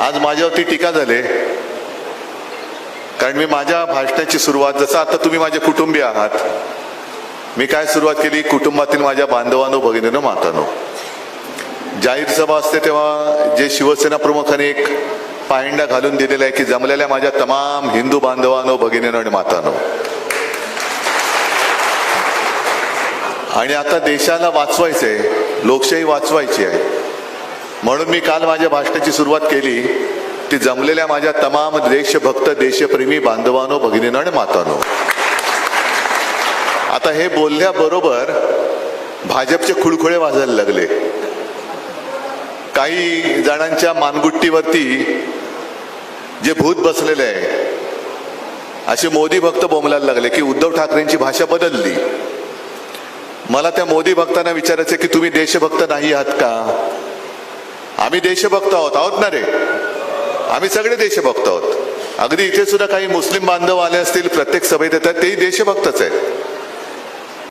आज माझ्यावरती टीका झाले. कारण मी माझ्या भाषणाची सुरुवात जसं आता तुम्ही माझे कुटुंबीय आहात मी काय सुरुवात केली? कुटुंबातील माझ्या बांधवांनो भगिनीनो मातानो. जाहीर सभा असते तेव्हा जे शिवसेना प्रमुखाने एक पायंडा घालून दिलेला आहे की जमलेल्या माझ्या तमाम हिंदू बांधवांनो भगिनीनो आणि मातानो. आणि आता देशाला वाचवायचंय लोकशाही वाचवायची आहे. म्हणून मी काल माझ्या भाषणाची सुरुवात केली. ती जमलेल्या माझ्या तमाम देशभक्त देशप्रेमी बांधवानो भगिनीनो आणि मातानो. आता हे बोलल्याबरोबर भाजपचे खुळखुळे वाजायला लागले. काही जणांच्या मानगुट्टीवरती जे भूत बसलेले आहे असे मोदी भक्त बोंबलायला लागले की उद्धव ठाकरेंची भाषा बदलली. मला त्या मोदी भक्तांना विचारायचं की तुम्ही देशभक्त नाही आहात का? आम्ही देशभक्त आहोत आहोत ना रे? आम्ही सगळे देशभक्त आहोत. अगदी इथे सुद्धा काही मुस्लिम बांधव आले असतील प्रत्येक सभेत येतात तेही देशभक्तच आहेत.